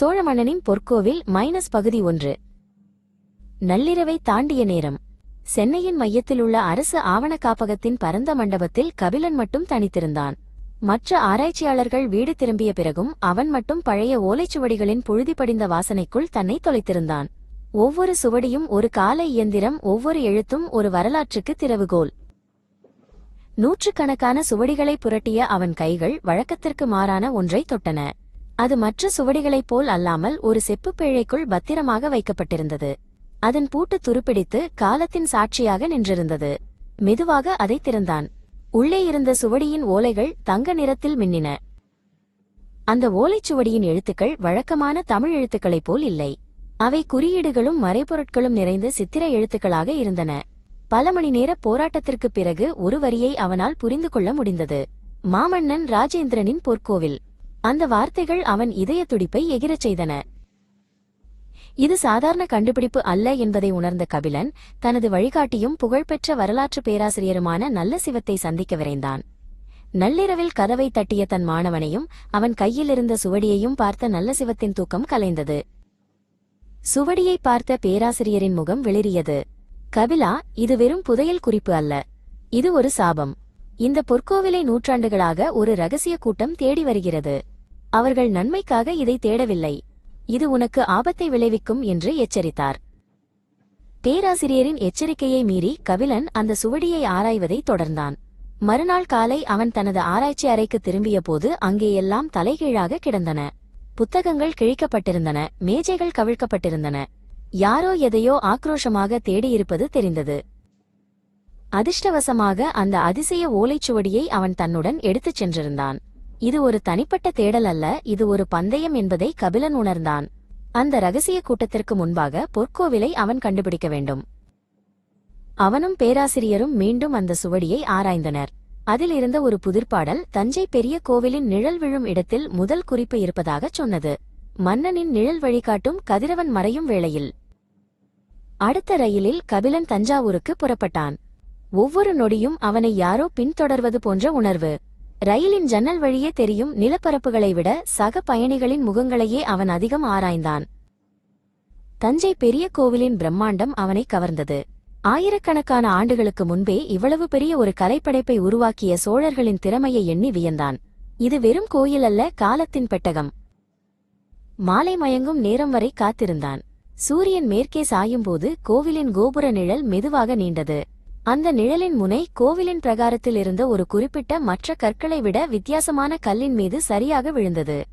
சோழமன்னனின் பொற்கோவில் minus பகுதி ஒன்று. நள்ளிரவை தாண்டிய நேரம். சென்னையின் மையத்திலுள்ள அரசு ஆவண காப்பகத்தின் பரந்த மண்டபத்தில் கபிலன் மட்டும் தனித்திருந்தான். மற்ற ஆராய்ச்சியாளர்கள் வீடு திரும்பிய பிறகும் அவன் மட்டும் பழைய ஓலைச்சுவடிகளின் புழுதி படிந்த வாசனைக்குள் தன்னை தொலைத்திருந்தான். ஒவ்வொரு சுவடியும் ஒரு கால இயந்திரம் ஒவ்வொரு எழுத்தும் ஒரு வரலாற்றுக்கு திறவுகோல். நூற்றுக்கணக்கான சுவடிகளை புரட்டிய அவன் கைகள் வழக்கத்திற்கு மாறான ஒன்றை தொட்டன. அது மற்ற சுவடிகளைப் போல் அல்லாமல் ஒரு செப்பு பிழைக்குள் பத்திரமாக வைக்கப்பட்டிருந்தது. அதன் பூட்டு துருப்பிடித்து காலத்தின் சாட்சியாக நின்றிருந்தது. மெதுவாக அதை திறந்தான். உள்ளே இருந்த சுவடியின் ஓலைகள் தங்க நிறத்தில் மின்னின. அந்த ஓலைச்சுவடியின் எழுத்துக்கள் வழக்கமான தமிழ் எழுத்துக்களைப் போல் இல்லை. அவை குறியீடுகளும் மறைபொருட்களும் நிறைந்த சித்திர எழுத்துக்களாக இருந்தன. பல மணி நேர போராட்டத்திற்குப் பிறகு ஒரு வரியை அவனால் புரிந்து கொள்ள முடிந்தது. மாமன்னன் ராஜேந்திரனின் பொற்கோவில் அந்த வார்த்தைகள் அவன் இதய துடிப்பை எகிரச் செய்தன. இது சாதாரண கண்டுபிடிப்பு அல்ல என்பதை உணர்ந்த கபிலன் தனது வழிகாட்டியும் புகழ்பெற்ற வரலாற்று பேராசிரியருமான நல்ல சிவத்தை சந்திக்க விரைந்தான். நள்ளிரவில் கதவை தட்டிய தன் மாணவனையும் அவன் கையில் இருந்த சுவடியையும் பார்த்த நல்ல சிவத்தின் தூக்கம் கலைந்தது. சுவடியை பார்த்த பேராசிரியரின் முகம் வெளிரியது கபிலா இது வெறும் புதையல் குறிப்பு அல்ல. இது ஒரு சாபம். இந்த பொற்கோவிலை நூற்றாண்டுகளாக ஒரு ரகசிய கூட்டம் தேடி வருகிறது. அவர்கள் நன்மைக்காக இதை தேடவில்லை. இது உனக்கு ஆபத்தை விளைவிக்கும் என்று எச்சரித்தார். பேராசிரியரின் எச்சரிக்கையை மீறி கபிலன் அந்த சுவடியை ஆராய்வதை தொடர்ந்தான். மறுநாள் காலை அவன் தனது ஆராய்ச்சி அறைக்கு திரும்பிய போது அங்கேயெல்லாம் தலைகீழாக கிடந்தன. புத்தகங்கள் கிழிக்கப்பட்டிருந்தன மேஜைகள் கவிழ்க்கப்பட்டிருந்தன. யாரோ எதையோ ஆக்ரோஷமாக தேடியிருப்பது தெரிந்தது. அதிர்ஷ்டவசமாக அந்த அதிசய ஓலைச்சுவடியை அவன் தன்னுடன் எடுத்துச் சென்றிருந்தான். இது ஒரு தனிப்பட்ட தேடல் அல்ல இது ஒரு பந்தயம் என்பதை கபிலன் உணர்ந்தான். அந்த ரகசிய கூட்டத்திற்கு முன்பாக பொற்கோவிலை அவன் கண்டுபிடிக்க வேண்டும். அவனும் பேராசிரியரும் மீண்டும் அந்த சுவடியை ஆராய்ந்தனர். அதில் இருந்த ஒரு புதிர்பாடல் தஞ்சை பெரிய கோவிலின் நிழல் விழும் இடத்தில் முதல் குறிப்பு இருப்பதாகச் சொன்னது. மன்னனின் நிழல் வழிகாட்டும் கதிரவன் மறையும் வேளையில். அடுத்த ரயிலில் கபிலன் தஞ்சாவூருக்கு புறப்பட்டான். ஒவ்வொரு நொடியும் அவனை யாரோ பின்தொடர்வது போன்ற உணர்வு. ரயிலின் ஜன்னல் வழியே தெரியும் நிலப்பரப்புகளை விட சக பயணிகளின் முகங்களையே அவன் அதிகம் ஆராய்ந்தான். தஞ்சை பெரிய கோவிலின் பிரம்மாண்டம் அவனை கவர்ந்தது. ஆயிரக்கணக்கான ஆண்டுகளுக்கு முன்பே இவ்வளவு பெரிய ஒரு கலைப்படைப்பை உருவாக்கிய சோழர்களின் திறமையை எண்ணி வியந்தான். இது வெறும் கோயில் அல்ல காலத்தின் பெட்டகம். மாலை மயங்கும் நேரம் வரை காத்திருந்தான். சூரியன் மேற்கே சாயும்போது கோவிலின் கோபுர நிழல் மெதுவாக நீண்டது. அந்த நிழலின் முனை கோவிலின் பிரகாரத்தில் இருந்த ஒரு குறிப்பிட்ட மற்ற கற்களை விட வித்தியாசமான கல்லின் மீது சரியாக விழுந்தது.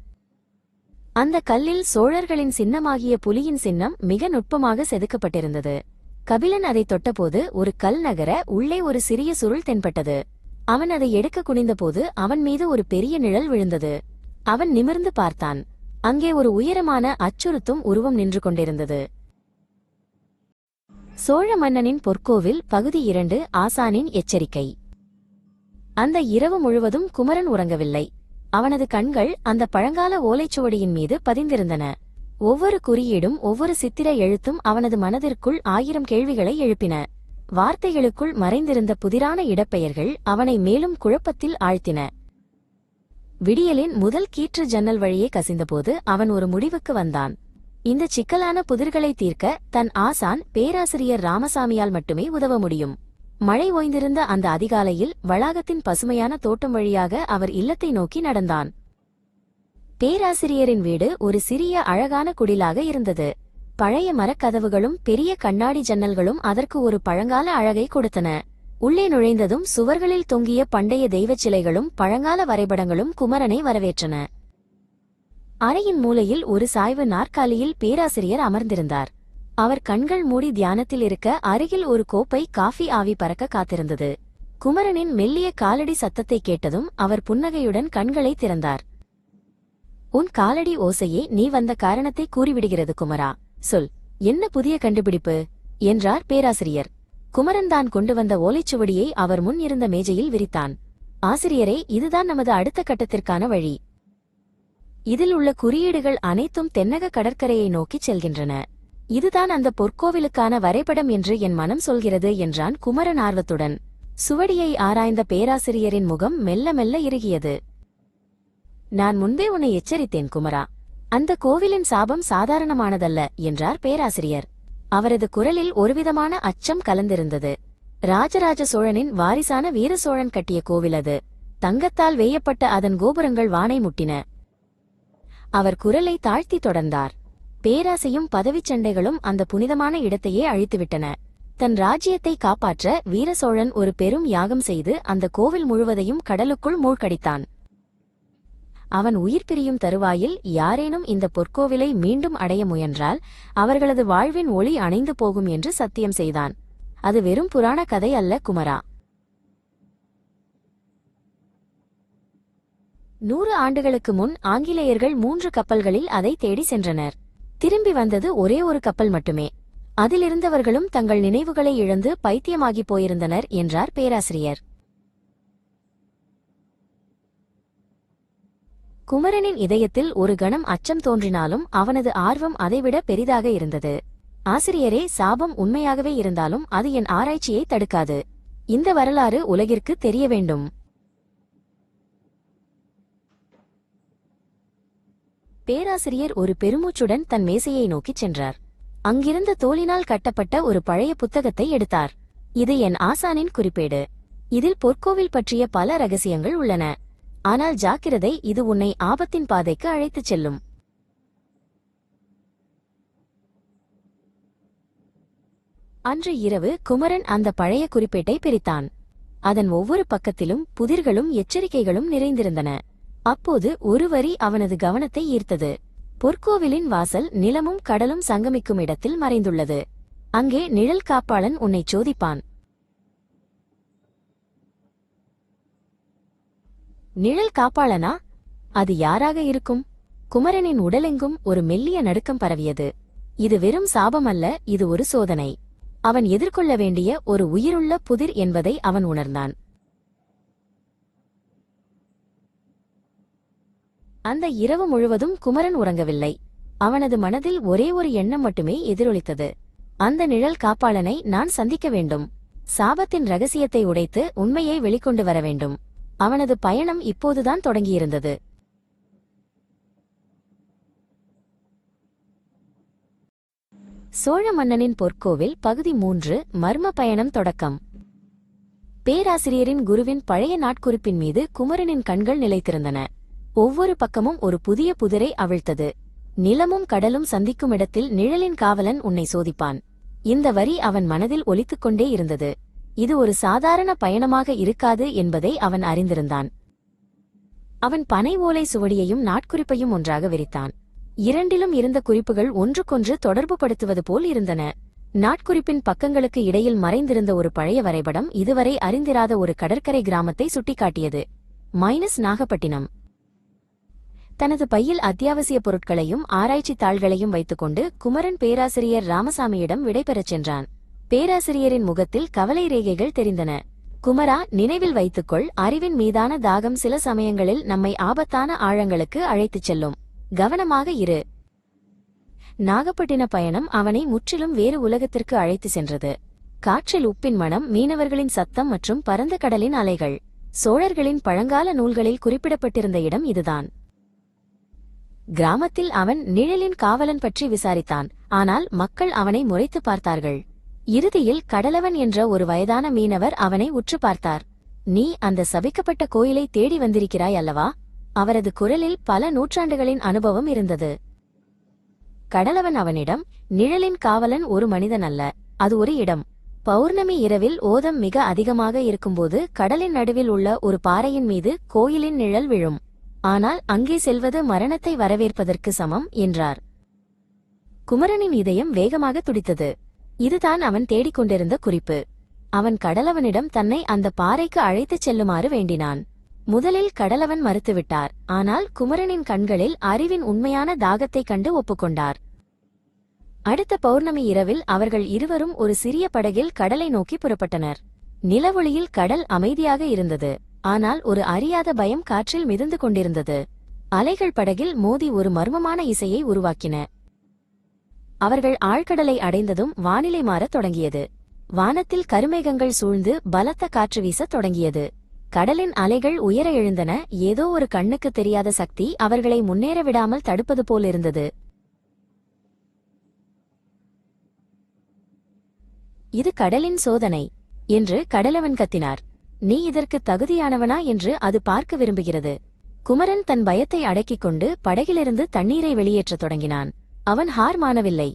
அந்த கல்லில் சோழர்களின் சின்னமாகிய புலியின் சின்னம் மிக நுட்பமாக செதுக்கப்பட்டிருந்தது. கபிலன் அதை தொட்டபோது ஒரு கல் நகர உள்ளே ஒரு சிறிய சுருள் தென்பட்டது. அவன் அதை எடுக்க குனிந்தபோது அவன் மீது ஒரு பெரிய நிழல் விழுந்தது. அவன் நிமிர்ந்து பார்த்தான். அங்கே ஒரு உயரமான அச்சுறுத்தும் உருவம் நின்று கொண்டிருந்தது. சோழ மன்னனின் பொற்கோவில் பகுதி இரண்டு ஆசானின் எச்சரிக்கை. அந்த இரவு முழுவதும் குமரன் உறங்கவில்லை. அவனது கண்கள் அந்த பழங்கால ஓலைச்சுவடியின் மீது பதிந்திருந்தன. ஒவ்வொரு குறியீடும் ஒவ்வொரு சித்திர எழுத்தும் அவனது மனதிற்குள் ஆயிரம் கேள்விகளை எழுப்பின. வார்த்தைகளுக்குள் மறைந்திருந்த புதிரான இடப்பெயர்கள் அவனை மேலும் குழப்பத்தில் ஆழ்த்தின. விடியலின் முதல் கீற்று ஜன்னல் வழியே கசிந்தபோது அவன் ஒரு முடிவுக்கு வந்தான். இந்த சிக்கலான புதிர்களை தீர்க்க தன் ஆசான் பேராசிரியர் ராமசாமியால் மட்டுமே உதவ முடியும். மழை ஓய்ந்திருந்த அந்த அதிகாலையில் வளாகத்தின் பசுமையான தோட்டம் வழியாக அவர் இல்லத்தை நோக்கி நடந்தான். பேராசிரியரின் வீடு ஒரு சிறிய அழகான குடிலாக இருந்தது. பழைய மரக்கதவுகளும் பெரிய கண்ணாடி ஜன்னல்களும் அதற்கு ஒரு பழங்கால அழகை கொடுத்தன. உள்ளே நுழைந்ததும் சுவர்களில் தொங்கிய பண்டைய தெய்வச் சிலைகளும் பழங்கால வரைபடங்களும் குமரனை வரவேற்றன. அறையின் மூலையில் ஒரு சாய்வு நாற்காலியில் பேராசிரியர் அமர்ந்திருந்தார். அவர் கண்கள் மூடி தியானத்தில் இருக்க அருகில் ஒரு கோப்பை காஃபி ஆவி பறக்க காத்திருந்தது. குமரனின் மெல்லிய காலடி சத்தத்தை கேட்டதும் அவர் புன்னகையுடன் கண்களை திறந்தார். உன் காலடி ஓசையே நீ வந்த காரணத்தை கூறிவிடுகிறது குமரா. சொல் என்ன புதிய கண்டுபிடிப்பு? என்றார் பேராசிரியர். குமரன் தான் கொண்டு வந்த ஓலைச்சுவடியை அவர் முன் இருந்த மேஜையில் விரித்தான். ஆசிரியரே இதுதான் நமது அடுத்த கட்டத்திற்கான வழி. இதில் உள்ள குறியீடுகள் அனைத்தும் தென்னக கடற்கரையை நோக்கிச் செல்கின்றன. இதுதான் அந்த பொற்கோவிலுக்கான வரைபடம் என்று என் மனம் சொல்கிறது என்றான் குமரன் ஆர்வத்துடன். சுவடியை ஆராய்ந்த பேராசிரியரின் முகம் மெல்ல மெல்ல இறுகியது. நான் முன்பே உன்னை எச்சரித்தேன் குமரா. அந்த கோவிலின் சாபம் சாதாரணமானதல்ல என்றார் பேராசிரியர். அவரது குரலில் ஒருவிதமான அச்சம் கலந்திருந்தது. ராஜராஜ சோழனின் வாரிசான வீர சோழன் கட்டிய கோவில் அது. தங்கத்தால் வேயப்பட்ட அதன் கோபுரங்கள் வானை முட்டின. அவர் குரலை தாழ்த்தி தொடர்ந்தார். பேராசையும் பதவிச் சண்டைகளும் அந்த புனிதமான இடத்தையே அழித்துவிட்டன. தன் ராஜ்யத்தை காப்பாற்ற வீர சோழன் ஒரு பெரும் யாகம் செய்து அந்த கோவில் முழுவதையும் கடலுக்குள் மூழ்கடித்தான். அவன் உயிர் பிரியும் தருவாயில் யாரேனும் இந்த பொற்கோவிலை மீண்டும் அடைய முயன்றால் அவர்களது வாழ்வின் ஒளி அணைந்து போகும் என்று சத்தியம் செய்தான். அது வெறும் புராண கதை அல்ல குமரா. நூறு ஆண்டுகளுக்கு முன் ஆங்கிலேயர்கள் மூன்று கப்பல்களில் அதை தேடி சென்றனர். திரும்பி வந்தது ஒரே ஒரு கப்பல் மட்டுமே. அதிலிருந்தவர்களும் தங்கள் நினைவுகளை இழந்து பைத்தியமாகி போயிருந்தனர் என்றார் பேராசிரியர். குமரனின் இதயத்தில் ஒரு கணம் அச்சம் தோன்றினாலும் அவனது ஆர்வம் அதைவிட பெரிதாக இருந்தது. ஆசிரியரே சாபம் உண்மையாகவே இருந்தாலும் அது என் ஆராய்ச்சியை தடுக்காது. இந்த வரலாறு உலகிற்கு தெரிய வேண்டும். பேராசிரியர் ஒரு பெருமூச்சுடன் தன் மேசையை நோக்கிச் சென்றார். அங்கிருந்த தோலினால் கட்டப்பட்ட ஒரு பழைய புத்தகத்தை எடுத்தார். இது என் ஆசானின் குறிப்பேடு. இதில் பொற்கோவில் பற்றிய பல ரகசியங்கள் உள்ளன. ஆனால் ஜாக்கிரதை இது உன்னை ஆபத்தின் பாதைக்கு அழைத்துச் செல்லும். அன்று இரவு குமரன் அந்த பழைய குறிப்பேட்டை பிரித்தான். அதன் ஒவ்வொரு பக்கத்திலும் புதிர்களும் எச்சரிக்கைகளும் நிறைந்திருந்தன. அப்போது ஒரு வரி அவனது கவனத்தை ஈர்த்தது. பொற்கோவிலின் வாசல் நிலமும் கடலும் சங்கமிக்கும் இடத்தில் மறைந்துள்ளது. அங்கே நிழல் காப்பாளன் உன்னை சோதிப்பான். நிழல் காப்பாளனா? அது யாராக இருக்கும்? குமரனின் உடலெங்கும் ஒரு மெல்லிய நடுக்கம் பரவியது. இது வெறும் சாபமல்ல இது ஒரு சோதனை. அவன் எதிர்கொள்ள வேண்டிய ஒரு உயிருள்ள புதிர் என்பதை அவன் உணர்ந்தான். அந்த இரவு முழுவதும் குமரன் உறங்கவில்லை. அவனது மனதில் ஒரே ஒரு எண்ணம் மட்டுமே எதிரொலித்தது. அந்த நிழல் காப்பாளனை நான் சந்திக்க வேண்டும். சாபத்தின் ரகசியத்தை உடைத்து உண்மையை வெளிக்கொண்டு வர வேண்டும். அவனது பயணம் இப்போதுதான் தொடங்கியிருந்தது. சோழ மன்னனின் பொற்கோவில் பகுதி மூன்று மர்ம பயணம் தொடக்கம். பேராசிரியரின் குருவின் பழைய நாட்குறிப்பின் மீது குமரனின் கண்கள் நிலைத்திருந்தன. ஒவ்வொரு பக்கமும் ஒரு புதிய புதிரை அவிழ்த்தது. நிலமும் கடலும் சந்திக்கும் இடத்தில் நிழலின் காவலன் உன்னை சோதிப்பான். இந்த வரி அவன் மனதில் ஒலித்துக் கொண்டே இருந்தது. இது ஒரு சாதாரண பயணமாக இருக்காது என்பதை அவன் அறிந்திருந்தான். அவன் பனை ஓலை சுவடியையும் நாட்குறிப்பையும் ஒன்றாக விரித்தான். இரண்டிலும் இருந்த குறிப்புகள் ஒன்றுக்கொன்று தொடர்புபடுத்துவது போல் இருந்தன. நாட்குறிப்பின் பக்கங்களுக்கு இடையில் மறைந்திருந்த ஒரு பழைய வரைபடம் இதுவரை அறிந்திராத ஒரு கடற்கரை கிராமத்தை சுட்டிக்காட்டியது. மைனஸ் நாகப்பட்டினம். தனது பையில் அத்தியாவசிய பொருட்களையும் ஆராய்ச்சி தாள்களையும் வைத்துக்கொண்டு குமரன் பேராசிரியர் ராமசாமியிடம் விடைபெறச் சென்றான். பேராசிரியரின் முகத்தில் கவலை ரேகைகள் தெரிந்தன. குமரா நினைவில் வைத்துக்கொள் அறிவின் மீதான தாகம் சில சமயங்களில் நம்மை ஆபத்தான ஆழங்களுக்கு அழைத்துச் செல்லும். கவனமாக இரு. நாகப்பட்டின பயணம் அவனை முற்றிலும் வேறு உலகத்திற்கு அழைத்து சென்றது. காற்றில் உப்பின் மனம் மீனவர்களின் சத்தம் மற்றும் பரந்த கடலின் அலைகள். சோழர்களின் பழங்கால நூல்களில் குறிப்பிடப்பட்டிருந்த இடம் இதுதான். கிராமத்தில் அவன் நிழலின் காவலன் பற்றி விசாரித்தான். ஆனால் மக்கள் அவனை முறைத்து பார்த்தார்கள். இறுதியில் கடலவன் என்ற ஒரு வயதான மீனவர் அவனை உற்று பார்த்தார். நீ அந்த சபிக்கப்பட்ட கோயிலை தேடி வந்திருக்கிறாய் அல்லவா? அவரது குரலில் பல நூற்றாண்டுகளின் அனுபவம் இருந்தது. கடலவன் அவனிடம் நிழலின் காவலன் ஒரு மனிதன் அல்ல. அது ஒரு இடம். பௌர்ணமி இரவில் ஓதம் மிக அதிகமாக இருக்கும்போது கடலின் நடுவில் உள்ள ஒரு பாறையின் மீது கோயிலின் நிழல் விழும். ஆனால் அங்கே செல்வது மரணத்தை வரவேற்பதற்கு சமம் என்றார். குமரனின் இதயம் வேகமாக துடித்தது. இதுதான் அவன் தேடிக்கொண்டிருந்த குறிப்பு. அவன் கடலவனிடம் தன்னை அந்த பாறைக்கு அழைத்துச் செல்லுமாறு வேண்டினான். முதலில் கடலவன் மறுத்துவிட்டார். ஆனால் குமரனின் கண்களில் அறிவின் உண்மையான தாகத்தைக் கண்டு ஒப்புக்கொண்டார். அடுத்த பௌர்ணமி இரவில் அவர்கள் இருவரும் ஒரு சிறிய படகில் கடலை நோக்கி புறப்பட்டனர். நிலவொளியில் கடல் அமைதியாக இருந்தது. ஆனால் ஒரு அறியாத பயம் காற்றில் மிதந்து கொண்டிருந்தது. அலைகள் படகில் மோதி ஒரு மர்மமான இசையை உருவாக்கின. அவர்கள் ஆழ்கடலை அடைந்ததும் வானிலை மாறத் தொடங்கியது. வானத்தில் கருமேகங்கள் சூழ்ந்து பலத்த காற்று வீசத் தொடங்கியது. கடலின் அலைகள் உயர எழுந்தன. ஏதோ ஒரு கண்ணுக்கு தெரியாத சக்தி அவர்களை முன்னேற விடாமல் தடுப்பது போலிருந்தது இது கடலின் சோதனை. என்று கடலவன் கத்தினார். நீ இதற்கு தகுதியானவனா? என்று அது பார்க்க விரும்புகிறது. குமரன் தன் பயத்தை அடக்கிக் கொண்டு படகிலிருந்து தண்ணீரை வெளியேற்றத் தொடங்கினான். அவன் ஹார் மானவில்லை.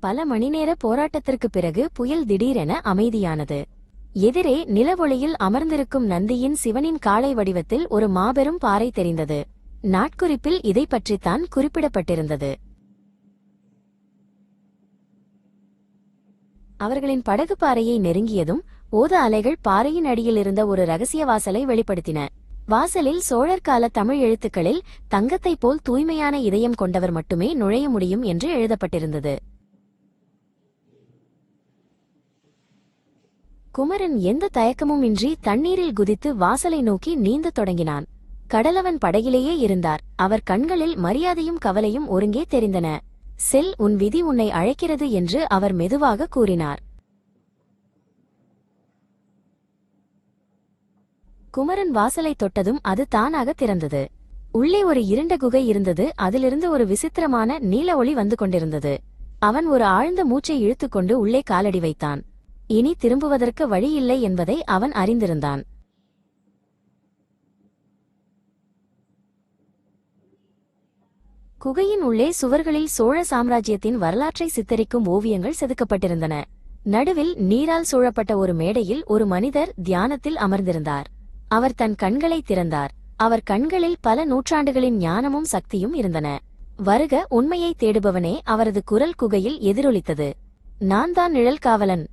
பல மணிநேர போராட்டத்திற்குப் பிறகு புயல் திடீரென அமைதியானது. எதிரே நிலவொளியில் அமர்ந்திருக்கும் நந்தியின் சிவனின் காளை வடிவத்தில் ஒரு மாபெரும் பாறை தெரிந்தது. நாட்குறிப்பில் இதை பற்றித்தான் குறிப்பிடப்பட்டிருந்தது. அவர்களின் படகு பாறையை நெருங்கியதும் ஓத அலைகள் பாறையின் அடியில் இருந்த ஒரு ரகசிய வாசலை வெளிப்படுத்தின. வாசலில் சோழர் கால தமிழ் எழுத்துக்களில் தங்கத்தைப் போல் தூய்மையான இதயம் கொண்டவர் மட்டுமே நுழைய முடியும் என்று எழுதப்பட்டிருந்தது. குமரன் எந்த தயக்கமும் இன்றி தண்ணீரில் குதித்து வாசலை நோக்கி நீந்தத் தொடங்கினான். கடலவன் படகிலேயே இருந்தார். அவர் கண்களில் மரியாதையும் கவலையும் ஒருங்கே தெரிந்தன. செல் உன் விதி உன்னை அழைக்கிறது என்று அவர் மெதுவாக கூறினார். குமரன் வாசலை தொட்டதும் அது தானாக திறந்தது. உள்ளே ஒரு இருண்ட குகை இருந்தது. அதிலிருந்து ஒரு விசித்திரமான நீல ஒளி வந்து கொண்டிருந்தது. அவன் ஒரு ஆழ்ந்த மூச்சை இழுத்துக்கொண்டு உள்ளே காலடி வைத்தான். இனி திரும்புவதற்கு வழியில்லை என்பதை அவன் அறிந்திருந்தான். குகையின் உள்ளே சுவர்களில் சோழ சாம்ராஜ்யத்தின் வரலாற்றை சித்தரிக்கும் ஓவியங்கள் செதுக்கப்பட்டிருந்தன. நடுவில் நீரால் சூழப்பட்ட ஒரு மேடையில் ஒரு மனிதர் தியானத்தில் அமர்ந்திருந்தார். அவர் தன் கண்களை திறந்தார். அவர் கண்களில் பல நூற்றாண்டுகளின் ஞானமும் சக்தியும் இருந்தன. வருக உண்மையை தேடுபவனே அவரது குரல் குகையில் எதிரொலித்தது. நான் தான் நிழல் காவலன்.